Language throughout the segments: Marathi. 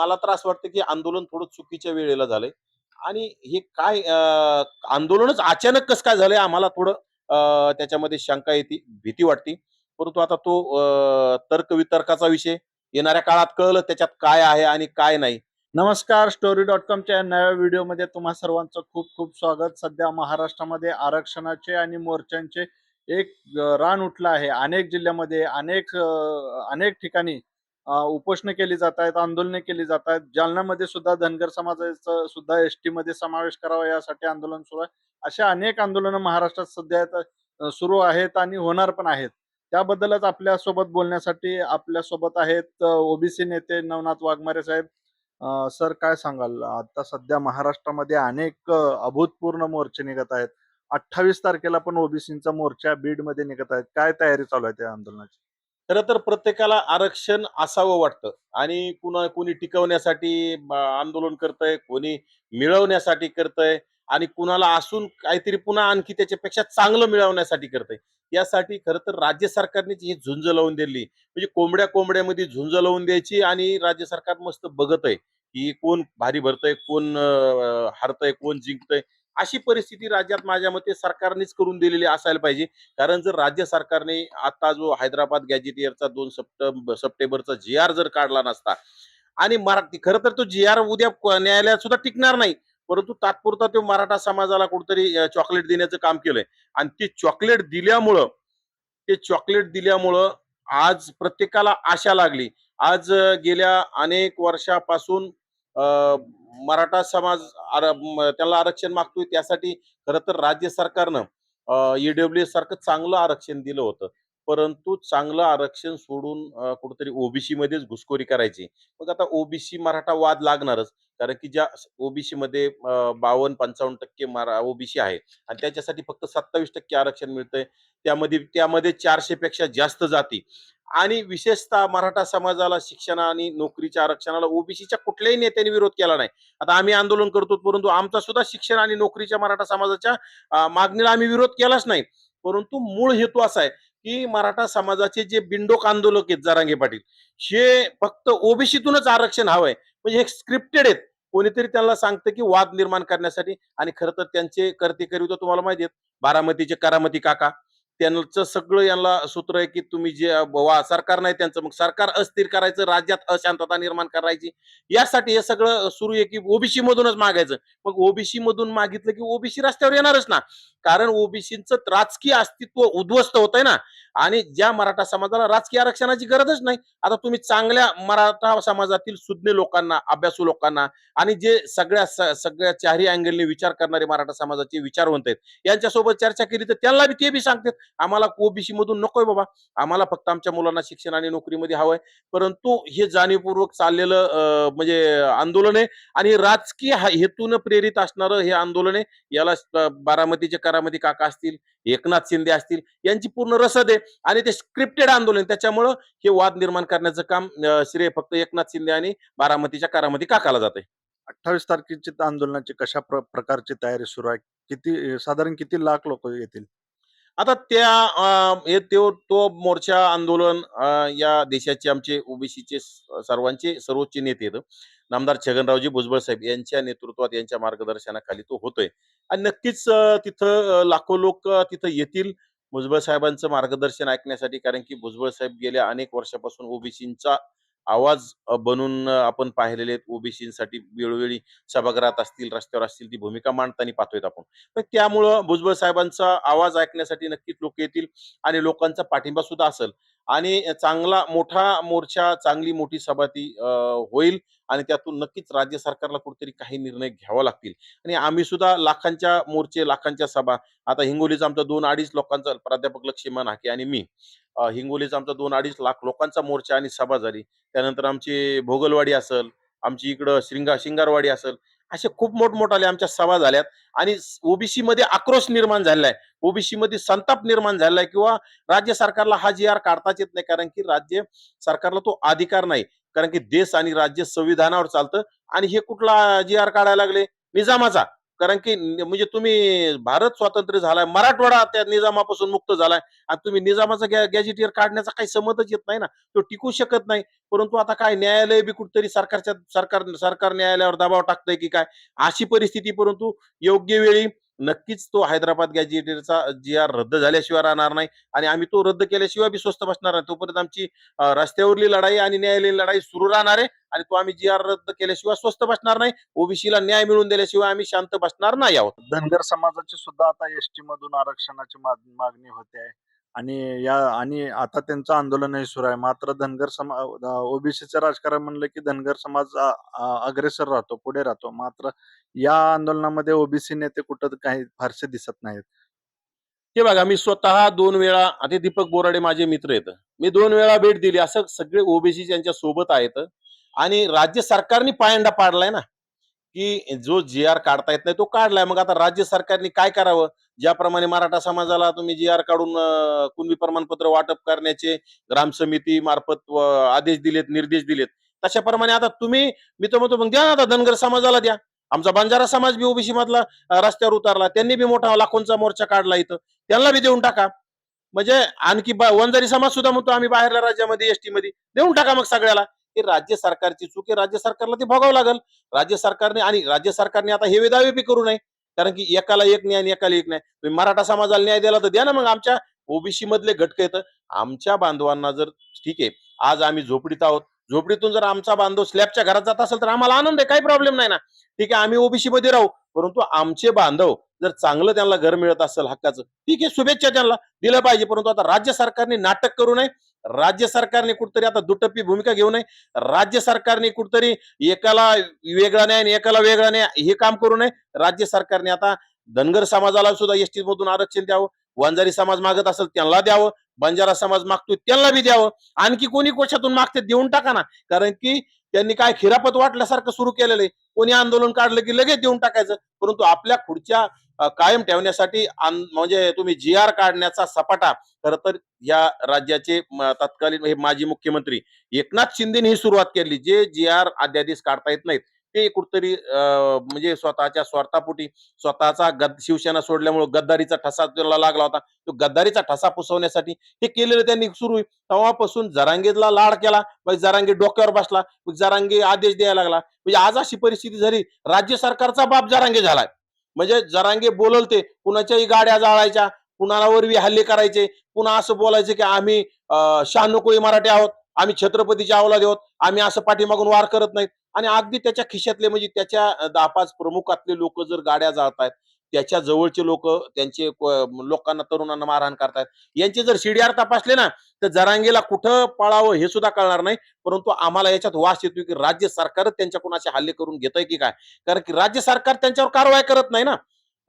मला तर असं वाटतं की आंदोलन थोडं चुकीच्या वेळेला झालंय. आणि हे काय आंदोलनच अचानक कसं काय झालंय आम्हाला थोडं त्याच्यामध्ये शंका येते भीती वाटते. परंतु आता तो तर्क वितर्काचा विषय येणाऱ्या काळात कळलं त्याच्यात काय आहे आणि काय नाही. नमस्कार स्टोरी डॉट कॉमच्या नव्या व्हिडिओमध्ये तुम्हा सर्वांचं खूप खूप स्वागत. सध्या महाराष्ट्रामध्ये आरक्षणाचे आणि मोर्चांचे एक रान उठलं आहे. अनेक जिल्ह्यामध्ये अनेक अनेक ठिकाणी उपोषणं केली जात आहेत आंदोलने केली जात आहेत जालन्यामध्ये सुद्धा धनगर समाजाचा सुद्धा एस टी मध्ये समावेश करावा यासाठी आंदोलन सुरू आहे. अशा अनेक आंदोलनं महाराष्ट्रात सध्या सुरू आहेत आणि होणार पण आहेत. त्याबद्दलच आपल्यासोबत बोलण्यासाठी आपल्यासोबत आहेत ओबीसी नेते नवनाथ वाघमारे साहेब. सर काय सांगाल? आता सध्या महाराष्ट्रामध्ये अनेक अभूतपूर्ण मोर्चे निघत आहेत. अठ्ठावीस तारखेला पण ओबीसीचा मोर्चा बीडमध्ये निघत आहेत. काय तयारी चालू आहे त्या आंदोलनाची? खरं तर प्रत्येकाला आरक्षण असावं वाटतं. आणि कुणा कोणी टिकवण्यासाठी आंदोलन करतंय कोणी मिळवण्यासाठी करतंय आणि कुणाला असून काहीतरी पुन्हा आणखी त्याच्यापेक्षा चांगलं मिळवण्यासाठी करतंय. यासाठी खरं तर राज्य सरकारने ही झुंज लावून दिली म्हणजे कोंबड्या कोंबड्यामध्ये झुंज लावून द्यायची आणि राज्य सरकार मस्त बघत आहे की कोण भारी भरतय कोण हरतय कोण जिंकतय. अशी परिस्थिती राज्यात माझ्या मते सरकारनेच करून दिलेली असायला पाहिजे. कारण जर राज्य सरकारने आता जो हैदराबाद गॅजेटियरचा दोन सप्टेंबर सप्टेंबरचा जी आर जर काढला नसता आणि मराठी खरं तर तो जी आर उद्या न्यायालयात सुद्धा टिकणार नाही. परंतु तात्पुरता तो मराठा समाजाला कुठतरी चॉकलेट देण्याचं काम केलंय. आणि ते चॉकलेट दिल्यामुळं ते चॉकलेट दिल्यामुळं आज प्रत्येकाला आशा लागली. आज गेल्या अनेक वर्षापासून अं, मराठा समाज आर- त्याला आरक्षण मागतोय त्यासाठी खरं तर राज्य सरकारनं ईडब्ल्यू एस सारखं चांगलं आरक्षण दिलं होतं. परंतु चांगलं आरक्षण सोडून कुठेतरी ओबीसी मध्येच घुसखोरी करायची. मग आता ओबीसी मराठा वाद लागणारच कारण की ज्या ओबीसी मध्ये बावन्न पंचावन्न टक्के मरा ओबीसी आहे. आणि त्याच्यासाठी फक्त सत्तावीस टक्के आरक्षण मिळतंय. त्यामध्ये त्यामध्ये चारशे पेक्षा जास्त जाती. आणि विशेषतः मराठा समाजाला शिक्षण आणि नोकरीच्या आरक्षणाला ओबीसीच्या कुठल्याही नेत्याने विरोध केला नाही. आता आम्ही आंदोलन करतो परंतु आमचा सुद्धा शिक्षण आणि नोकरीच्या मराठा समाजाच्या मागणीला आम्ही विरोध केलाच नाही. परंतु मूळ हेतू असा आहे की मराठा समाजाचे जे बिंडोक आंदोलक आहेत जारांगे पाटील हे फक्त ओबीसीतूनच आरक्षण हवंय. म्हणजे हे स्क्रिप्टेड आहेत. कोणीतरी त्यांना सांगतं की वाद निर्माण करण्यासाठी आणि खरं तर त्यांचे करते करीत तुम्हाला माहिती आहेत बारामतीचे करामती काका त्यांचं सगळं यांना सूत्र आहे की तुम्ही जे वा सरकार नाही त्यांचं मग सरकार अस्थिर करायचं राज्यात अशांतता निर्माण करायची. यासाठी हे सगळं सुरू आहे की ओबीसी मधूनच मागायचं. मग ओबीसी मधून मागितलं की ओबीसी रस्त्यावर येणारच ना. कारण ओबीसीचं राजकीय अस्तित्व उद्ध्वस्त होत आहे ना. आणि ज्या मराठा समाजाला राजकीय आरक्षणाची गरजच नाही आता तुम्ही चांगल्या मराठा समाजातील सुज्ञ लोकांना अभ्यासू लोकांना आणि जे सगळ्या सगळ्या चारही अँगलने विचार करणारे मराठा समाजाचे विचारवंत आहेत यांच्यासोबत चर्चा केली तर त्यांना बी ते बी सांगतात आम्हाला ओबीसी मधून नकोय बाबा आम्हाला फक्त आमच्या मुलांना शिक्षण आणि नोकरीमध्ये हवंय परंतु हे जाणीवपूर्वक चाललेलं म्हणजे आंदोलन आहे आणि राजकीय हेतून प्रेरित असणारं हे आंदोलन आहे याला बारामतीचे करामती काका असतील एकनाथ शिंदे असतील यांची पूर्ण रसद आहे. आणि ते स्क्रिप्टेड आंदोलन त्याच्यामुळं हे वाद निर्माण करण्याचं काम श्रेय फक्त एकनाथ शिंदे आणि बारामतीच्या करामती काकाला जाते अठ्ठावीस तारखेची आंदोलनाची कशा प्र- प्रकारची तयारी सुरू आहे? किती साधारण किती लाख लोक येतील? आता त्या त्यो- तो मोर्चा आंदोलन या देशाचे आमचे ओबीसीचे सर्वांचे सर्वोच्च नेते आहेत. नामदार छगनरावजी भुजबळ साहेब यांच्या नेतृत्वात यांच्या मार्गदर्शनाखाली तो होतोय. आणि नक्कीच तिथं लाखो लोक तिथं येतील. भुजबळ साहेबांचं मार्गदर्शन ऐकण्यासाठी कारण की भुजबळ साहेब गेल्या अनेक वर्षापासून ओबीसींचा आवाज बनून आपण पाहिलेले आहेत. ओबीसीसाठी वेळोवेळी सभागृहात असतील रस्त्यावर असतील ती भूमिका मांडताना पाहतोय आपण. तर त्यामुळं भुजबळ साहेबांचा आवाज ऐकण्यासाठी नक्कीच लोक येतील आणि लोकांचा पाठिंबा सुद्धा असेल. आणि चांगला मोठा मोर्चा चांगली मोठी सभा ती अं, होईल. आणि त्यातून नक्कीच राज्य सरकारला कुठेतरी काही निर्णय घ्यावा लागतील. आणि आम्ही सुद्धा लाखांच्या मोर्चे लाखांच्या सभा आता हिंगोलीचा आमचा दोन अडीच लोकांचा प्राध्यापक लक्ष्मण हाके आणि मी हिंगोलीचा आमचा दोन अडीच लाख लोकांचा मोर्चा आणि सभा झाली. त्यानंतर आमची भोगलवाडी असेल आमची इकडं श्रिंगा शिंगारवाडी असेल असे खूप मोठमोठाले आमच्या सभा झाल्यात. आणि ओबीसी मध्ये आक्रोश निर्माण झालेला आहे ओबीसी मध्ये संताप निर्माण झालेला आहे किंवा राज्य सरकारला हा जी आर काढताच येत नाही कारण की राज्य सरकारला तो अधिकार नाही. कारण की देश आणि राज्य संविधानावर चालतं. आणि हे कुठला जी आर काढायला लागले? निजामाचा. कारण की म्हणजे तुम्ही भारत स्वातंत्र्य झालाय मराठवाडा त्या निजामापासून मुक्त झालाय. आणि तुम्ही निजामाचा गॅजेट गॅजेटियर काढण्याचा काही समजच येत नाही ना. तो टिकू शकत नाही. परंतु आता काय न्यायालय बी कुठतरी सरकारच्या सरकार सरकार न्यायालयावर दबाव टाकतंय की काय? अशी परिस्थिती परंतु योग्य वेळी नक्कीच तो हैदराबाद गॅजेटियरचा जी आर रद्द झाल्याशिवाय राहणार नाही आणि आम्ही तो रद्द केल्याशिवाय बी स्वस्त बसणार नाही. तोपर्यंत आमची रस्त्यावरली लढाई आणि न्यायालयीन लढाई सुरू राहणार आहे आणि तो आम्ही जी आर रद्द केल्याशिवाय स्वस्त बसणार नाही. ओबीसीला न्याय मिळवून दिल्याशिवाय आम्ही शांत बसणार नाही आहोत. धनगर समाजाची सुद्धा आता एस टी मधून आरक्षणाची मागणी होते आहे. आणि या आणि आता त्यांचं आंदोलनही सुरू आहे. मात्र धनगर समाज ओबीसीचं राजकारण म्हणलं की धनगर समाज अ- अ- अग्रेसर राहतो पुढे राहतो. मात्र या आंदोलनामध्ये ओबीसी नेते कुठं काही फारसे दिसत नाहीत. हे बघा मी स्वतः दोन वेळा आता दीपक बोराडे माझे मित्र आहेत. मी दोन वेळा भेट दिली. असं सगळे ओबीसी त्यांच्यासोबत आहेत आणि राज्य सरकारने पायंडा पाडलाय ना. की जो जी आर काढता येत नाही तो काढलाय. मग आता राज्य सरकारने काय करावं? ज्याप्रमाणे मराठा समाजाला तुम्ही जी आर काढून कुणबी प्रमाणपत्र वाटप करण्याचे ग्राम समिती मार्फत आदेश दिलेत निर्देश दिलेत. तशाप्रमाणे आता तुम्ही मी तर म्हणतो मग द्या ना आता धनगर समाजाला द्या. आमचा बंजारा समाज बी ओबीसी मधला रस्त्यावर उतरला त्यांनी बी मोठा लाखोंचा मोर्चा काढला इथं. त्यांना बी देऊन टाका. म्हणजे आणखी वंजारी समाज सुद्धा म्हणतो आम्ही बाहेरल्या राज्यामध्ये एसटी मध्ये देऊन टाका मग सगळ्याला. हे राज्य सरकारची चूक आहे राज्य सरकारला ते भोगावं लागेल. राज्य सरकारने आणि राज्य सरकारने आता हे दावे बी करू नये. कारण की एकाला एक न्याय आणि एकाला एक न्याय. तुम्ही मराठा समाजाला न्याय दिला तर द्या ना मग आमच्या ओबीसी मधले घटक येतं आमच्या बांधवांना जर ठीक आहे आज आम्ही झोपडीत आहोत. झोपडीतून जर आमचा बांधव स्लॅबच्या घरात जात असेल तर आम्हाला आनंद आहे काही प्रॉब्लेम नाही ना. ठीक आहे आम्ही ओबीसी मध्ये राहू. परंतु आमचे बांधव जर चांगलं त्यांना घर मिळत असेल हक्काचं ठीक आहे शुभेच्छा त्यांना दिलं पाहिजे. परंतु आता राज्य सरकारने नाटक करू नये. राज्य सरकारने कुठतरी आता दुटप्पी भूमिका घेऊ नये. राज्य सरकारने कुठतरी एकाला वेगळा नाही आणि एकाला वेगळा नाही हे काम करू नये. राज्य सरकारने आता धनगर समाजाला सुद्धा एसटी मधून आरक्षण द्यावं. वंजारी समाज मागत असेल त्यांना द्यावं. बंजारा समाज मागतोय त्यांना बी द्यावं. आणखी कोणी कोशातून मागते देऊन टाका ना. कारण की त्यांनी काय खिरापत वाटल्यासारखं सुरू केलेलं आहे. कोणी आंदोलन काढलं की लगेच देऊन टाकायचं. परंतु आपल्या खुर्च्या कायम ठेवण्यासाठी म्हणजे तुम्ही जी आर काढण्याचा सपाटा खर तर या राज्याचे तत्कालीन हे माजी मुख्यमंत्री एकनाथ शिंदेने ही सुरुवात केली. जे जी आर अध्यादेश काढता येत नाहीत. ते कुठतरी अं, म्हणजे स्वतःच्या स्वार्थापोटी स्वतःचा गद शिवसेना सोडल्यामुळे गद्दारीचा ठसा त्याला लागला होता. तो गद्दारीचा ठसा पुसवण्यासाठी हे केलेलं त्यांनी सुरू तेव्हापासून जरांगेला लाड केला मग जरांगे डोक्यावर बसला मग जरांगे आदेश द्यायला लागला. म्हणजे आज अशी परिस्थिती झाली राज्य सरकारचा बाप जरांगे झालाय. म्हणजे जरांगे बोललते कुणाच्याही गाड्या जाळायच्या कुणावरवी हल्ले करायचे पुन्हा असं बोलायचं की आम्ही अं, मराठी आहोत. आम्ही छत्रपतीच्या आवला देवत आम्ही असं पाठीमागून वार करत नाहीत. आणि अगदी त्याच्या खिशातले म्हणजे त्याच्या दहा पाच प्रमुखातले लोक जर गाड्या जाळतायत त्याच्या जवळचे लोक त्यांचे लोकांना तरुणांना मारहाण करतायत. यांचे जर सीडीआर तपासले ना तर जरांगीला कुठं पळावं हे सुद्धा कळणार नाही. परंतु आम्हाला याच्यात वास येतोय की राज्य सरकारच त्यांच्या कुणाचे हल्ले करून घेतय की काय? कारण की राज्य सरकार त्यांच्यावर कारवाई करत नाही ना.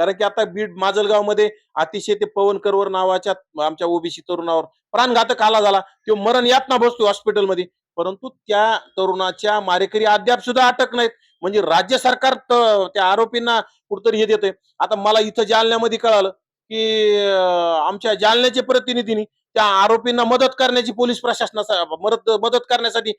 कारण की आता बीड माजलगावमध्ये अतिशय ते पवन करवर नावाच्या आमच्या ओबीसी तरुणावर प्राणघातक आला झाला. तो मरण यातना बसतो हॉस्पिटलमध्ये. परंतु त्या तरुणाच्या मारेकरी अद्याप सुद्धा अटक नाहीत. म्हणजे राज्य सरकार त्या आरोपींना कुठतरी हे देते आता मला इथं जालन्यामध्ये कळालं की आमच्या जालन्याच्या प्रतिनिधींनी त्या आरोपींना मदत करण्याची पोलीस प्रशासनाचा मदत मदत करण्यासाठी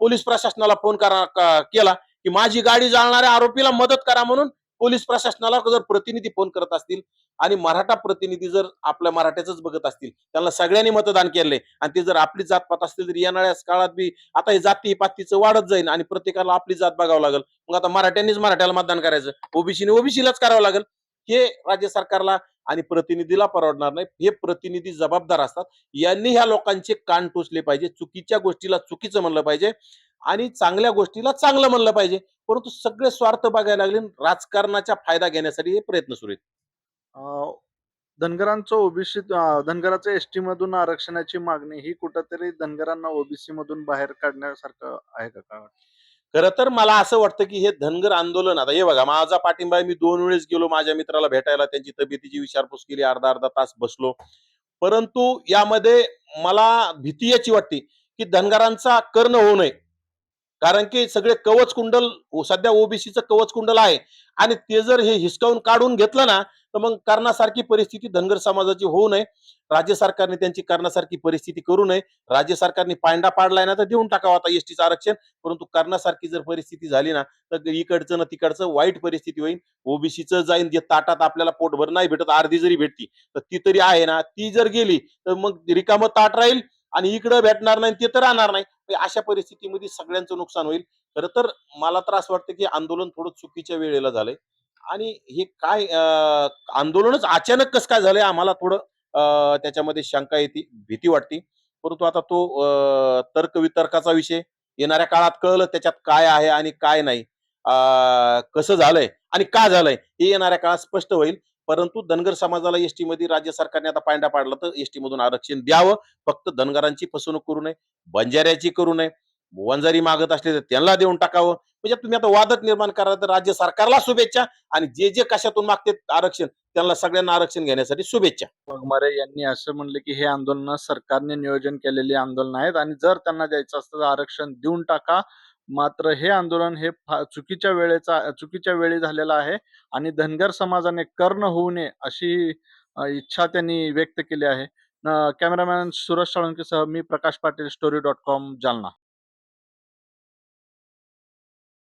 पोलीस प्रशासनाला फोन करा केला की माझी गाडी जाळणाऱ्या आरोपीला मदत करा म्हणून पोलीस प्रशासनाला जर प्रतिनिधी फोन करत असतील आणि मराठा प्रतिनिधी जर आपल्या मराठ्याच बघत असतील त्यांना सगळ्यांनी मतदान केले आणि ते जर आपली जात पात असतील तर येणाऱ्या काळात बी आता हे जाती पातीचं वाढत जाईल आणि प्रत्येकाला आपली जात बघावं लागेल. मग आता मराठ्यांनीच मराठ्याला मतदान करायचं. ओबीसीने ओबीसीलाच करावं लागेल. हे राज्य सरकारला आणि प्रतिनिधीला परवडणार नाही. हे प्रतिनिधी जबाबदार असतात. यांनी ह्या लोकांचे कान टोचले पाहिजे. चुकीच्या गोष्टीला चुकीचं म्हणलं पाहिजे. आणि चांगल्या गोष्टीला चांगलं म्हणलं पाहिजे. परंतु सगळे स्वार्थ बघायला लागले राजकारणाचा फायदा घेण्यासाठी हे प्रयत्न सुरू आहेत. धनगरांचं ओबीसी धनगराचं एसटी मधून आरक्षणाची मागणी ही कुठंतरी धनगरांना ओबीसी मधून बाहेर काढण्यासारखं आहे का? काय? खरं तर मला असं वाटतं की हे धनगर आंदोलन आता हे बघा माझा पाठिंबा मी दोन वेळेस गेलो माझ्या मित्राला भेटायला त्यांची तब्येतीची विचारपूस केली अर्धा अर्धा तास बसलो. परंतु यामध्ये मला भीती याची वाटते की धनगरांचा कर्ण होऊ नये. कारण की सगळे कवच कुंडल सध्या ओबीसीचं कवच कुंडल आहे. आणि ते जर हे हिसकावून काढून घेतलं ना तर मग करण्यासारखी परिस्थिती धनगर समाजाची होऊ नये. राज्य सरकारने त्यांची करण्यासारखी परिस्थिती करू नये. राज्य सरकारने पांडा पाडलाय ना तर देऊन टाकावं आता एसटीचं आरक्षण. परंतु करण्यासारखी जर परिस्थिती झाली ना तर इकडचं ना तिकडचं वाईट परिस्थिती होईल. ओबीसीचं जाईन जे ताटात आपल्याला पोटभर नाही भेटत अर्धी जरी भेटती तर ती तरी आहे ना. ती जर गेली तर मग रिकामं ताट राहील आणि इकडं भेटणार नाही ते तर राहणार नाही. अशा परिस्थितीमध्ये सगळ्यांचं नुकसान होईल. खरं तर मला तर असं वाटतं की आंदोलन थोडं चुकीच्या वेळेला झालंय. आणि हे काय आंदोलनच अचानक कसं काय झालंय आम्हाला थोडं त्याच्यामध्ये शंका येते भीती वाटते. परंतु आता तो तर्क वितर्काचा विषय येणाऱ्या काळात कळलं त्याच्यात काय आहे आणि काय नाही. कसं झालंय? आणि का झालंय? हे येणाऱ्या काळात स्पष्ट होईल. परंतु धनगर समाजाला एसटी मध्ये राज्य सरकारने आता पायंडा पाडला तर एसटी मधून आरक्षण द्यावं. फक्त धनगरांची फसवणूक करू नये बंजाऱ्याची करू नये. वंजारी मागत असले तर त्यांना देऊन टाकावं. म्हणजे तुम्ही आता वादच निर्माण करा तर राज्य सरकारला शुभेच्छा आणि जे जे कशातून मागते आरक्षण त्यांना सगळ्यांना आरक्षण घेण्यासाठी शुभेच्छा. वाघमारे यांनी असं म्हणले की हे आंदोलन सरकारने नियोजन केलेली आंदोलन आहेत आणि जर त्यांना द्यायचं असतं तर आरक्षण देऊन टाका. मात्र हे आंदोलन हे चुकीच्या वेळेचा चुकीच्या वेळी झालेलं आहे आणि धनगर समाजाने कर्ण होऊ नये अशी इच्छा त्यांनी व्यक्त केली आहे. कॅमेरामॅन सुरज साळुंकेसह मी Prakash Patil story dot com Jalna.